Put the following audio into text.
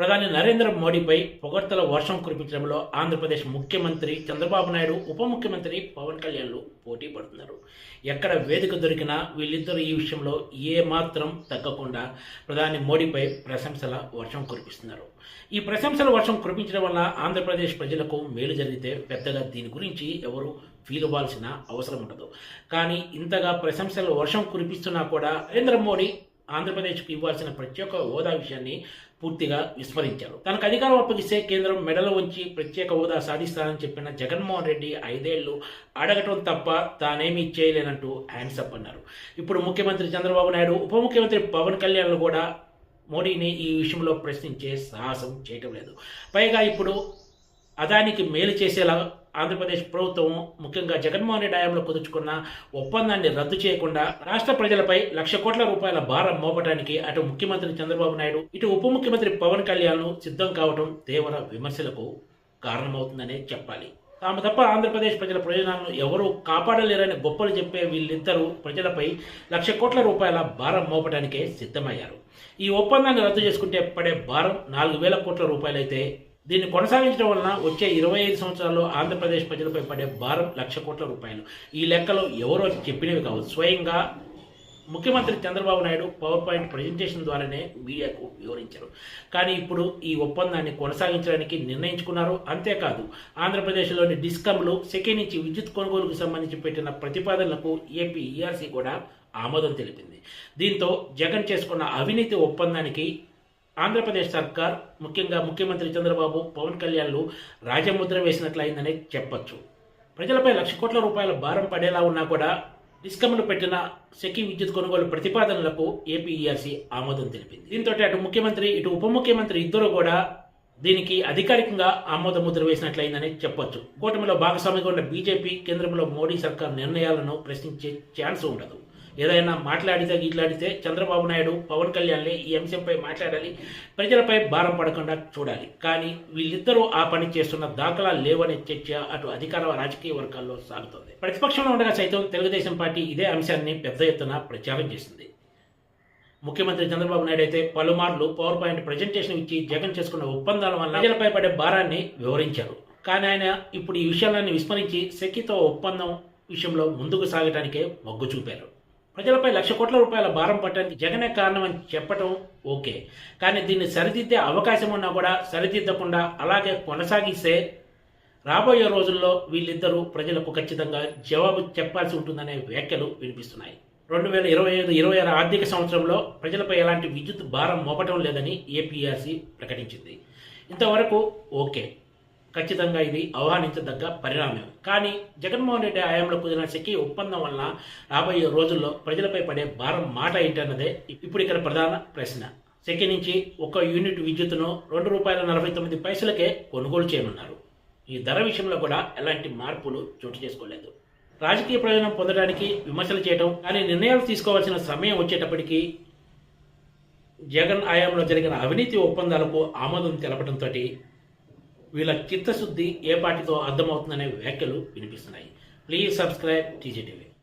ప్రధాని నరేంద్ర మోడీపై పొగడ్తల వర్షం కురిపించడంలో ఆంధ్రప్రదేశ్ ముఖ్యమంత్రి చంద్రబాబు నాయుడు ఉప ముఖ్యమంత్రి పవన్ కళ్యాణ్లు పోటీ పడుతున్నారు. ఎక్కడ వేదిక దొరికినా వీళ్ళిద్దరూ ఈ విషయంలో ఏ మాత్రం తగ్గకుండా ప్రధాని మోడీపై ప్రశంసల వర్షం కురిపిస్తున్నారు. ఈ ప్రశంసల వర్షం కురిపించడం వల్ల ఆంధ్రప్రదేశ్ ప్రజలకు మేలు జరిగితే పెద్దగా దీని గురించి ఎవరు ఫీల్ అవ్వాల్సిన అవసరం ఉండదు. కానీ ఇంతగా ప్రశంసల వర్షం కురిపిస్తున్నా కూడా నరేంద్ర మోడీ ఆంధ్రప్రదేశ్కు ఇవ్వాల్సిన ప్రత్యేక హోదా విషయాన్ని పూర్తిగా విస్మరించారు. తనకు అధికారం అప్పగిస్తే కేంద్రం మెడలో ఉంచి ప్రత్యేక హోదా సాధిస్తానని చెప్పిన జగన్మోహన్ రెడ్డి ఐదేళ్ళు అడగటం తప్ప తానేమీ చేయలేనంటూ హ్యాండ్స్ అప్ అన్నారు. ఇప్పుడు ముఖ్యమంత్రి చంద్రబాబు నాయుడు ఉప ముఖ్యమంత్రి పవన్ కళ్యాణ్ కూడా మోడీని ఈ విషయంలో ప్రశ్నించే సాహసం చేయటం లేదు. పైగా ఇప్పుడు అదానికి మేలు చేసేలా ఆంధ్రప్రదేశ్ ప్రభుత్వం ముఖ్యంగా జగన్మోహన్ రెడ్డి హయాంలో కుదుర్చుకున్న ఒప్పందాన్ని రద్దు చేయకుండా రాష్ట్ర ప్రజలపై లక్ష కోట్ల రూపాయల భారం మోపడానికి అటు ముఖ్యమంత్రి చంద్రబాబు నాయుడు ఇటు ఉప ముఖ్యమంత్రి పవన్ కళ్యాణ్ సిద్ధం కావడం తీవ్ర విమర్శలకు కారణమవుతుందనే చెప్పాలి. తాము తప్ప ఆంధ్రప్రదేశ్ ప్రజల ప్రయోజనాలను ఎవరూ కాపాడలేరని గొప్పలు చెప్పే వీళ్ళిద్దరూ ప్రజలపై లక్ష కోట్ల రూపాయల భారం మోపడానికే సిద్ధమయ్యారు. ఈ ఒప్పందాన్ని రద్దు చేసుకుంటే పడే భారం నాలుగు వేల కోట్ల రూపాయలైతే దీన్ని కొనసాగించడం వలన వచ్చే ఇరవై ఐదు సంవత్సరాల్లో ఆంధ్రప్రదేశ్ ప్రజలపై పడే భారం లక్ష కోట్ల రూపాయలు. ఈ లెక్కలు ఎవరో చెప్పినవి కావు. స్వయంగా ముఖ్యమంత్రి Chandrababu Naidu power point presentation ద్వారానే మీడియాకు వివరించారు. కానీ ఇప్పుడు ఈ ఒప్పందాన్ని కొనసాగించడానికి నిర్ణయించుకున్నారు. అంతేకాదు ఆంధ్రప్రదేశ్లోని డిస్కమ్లు సెకండ్ నుంచి విద్యుత్ కొనుగోలుకు సంబంధించి పెట్టిన ప్రతిపాదనలకు ఏపీ ఈఆర్సీ కూడా ఆమోదం తెలిపింది. దీంతో జగన్ చేసుకున్న అవినీతి ఒప్పందానికి ఆంధ్రప్రదేశ్ సర్కార్ ముఖ్యంగా ముఖ్యమంత్రి చంద్రబాబు పవన్ కళ్యాణ్లు రాజముద్ర వేసినట్లయిందనే చెప్పొచ్చు. ప్రజలపై లక్ష కోట్ల రూపాయల భారం పడేలా ఉన్నా కూడా డిస్కమ్లు పెట్టిన సెకీ విద్యుత్ కొనుగోలు ప్రతిపాదనలకు ఏపీఈఆర్సీ ఆమోదం తెలిపింది. దీంతో అటు ముఖ్యమంత్రి ఇటు ఉప ముఖ్యమంత్రి ఇద్దరు కూడా దీనికి అధికారికంగా ఆమోద ముద్ర వేసినట్లయిందని చెప్పొచ్చు. కూటమిలో భాగస్వామిగా ఉన్న బీజేపీ కేంద్రంలో మోడీ సర్కార్ నిర్ణయాలను ప్రశ్నించే ఛాన్స్ ఉండదు. ఏదైనా మాట్లాడితే గీట్లాడితే చంద్రబాబు నాయుడు పవన్ కళ్యాణ్ని ఈ అంశంపై మాట్లాడాలి. ప్రజలపై భారం పడకుండా చూడాలి. కానీ వీళ్ళిద్దరూ ఆ పని చేస్తున్న దాఖలా లేవనే చర్చ అటు అధికార రాజకీయ వర్గాల్లో సాగుతోంది. ప్రతిపక్షంలో ఉండగా సైతం తెలుగుదేశం పార్టీ ఇదే అంశాన్ని పెద్ద ఎత్తున ప్రచారం చేసింది. ముఖ్యమంత్రి చంద్రబాబు నాయుడు అయితే పలుమార్లు పవర్ పాయింట్ ప్రజెంటేషన్ ఇచ్చి జగన్ చేసుకున్న ఒప్పందాల వల్ల ప్రజలపై పడే భారాన్ని వివరించారు. కానీ ఆయన ఇప్పుడు ఈ విషయాలన్నీ విస్మరించి సెక్కితో ఒప్పందం విషయంలో ముందుకు సాగటానికే మొగ్గు చూపారు. ప్రజలపై లక్ష కోట్ల రూపాయల భారం పట్టడానికి జగనే కారణమని చెప్పటం ఓకే. కానీ దీన్ని సరిదిద్దే అవకాశం ఉన్నా కూడా సరిదిద్దకుండా అలాగే కొనసాగిస్తే రాబోయే రోజుల్లో వీళ్ళిద్దరూ ప్రజలకు ఖచ్చితంగా జవాబు చెప్పాల్సి ఉంటుందనే వ్యాఖ్యలు వినిపిస్తున్నాయి. రెండు వేల ఇరవై ఐదు ఇరవై ఆరు ఆర్థిక సంవత్సరంలో ప్రజలపై ఎలాంటి విద్యుత్ భారం మోపటం లేదని ఏపీఆర్సీ ప్రకటించింది. ఇంతవరకు ఓకే. ఖచ్చితంగా ఇది ఆహ్వానించదగ్గ పరిణామం. కానీ జగన్మోహన్ రెడ్డి హయాంలో కుదిరిన సెకీ ఒప్పందం వలన రాబోయే రోజుల్లో ప్రజలపై పడే భారం మాట ఏంటన్నదే ఇప్పుడు ఇక్కడ ప్రధాన ప్రశ్న. సెకీ నుంచి ఒక యూనిట్ విద్యుత్తును రెండు రూపాయల నలభై తొమ్మిది పైసలకే కొనుగోలు చేయనున్నారు. ఈ ధర విషయంలో కూడా ఎలాంటి మార్పులు చోటు చేసుకోలేదు. రాజకీయ ప్రయోజనం పొందడానికి విమర్శలు చేయటం కానీ నిర్ణయాలు తీసుకోవాల్సిన సమయం వచ్చేటప్పటికీ జగన్ ఆయాంలో జరిగిన అవినీతి ఒప్పందాలకు ఆమోదం తెలపడంతో వీళ్ళ చిత్తశుద్ధి ఏ పాటితో అర్థమవుతుందనే వ్యాఖ్యలు వినిపిస్తున్నాయి. Please subscribe TGTV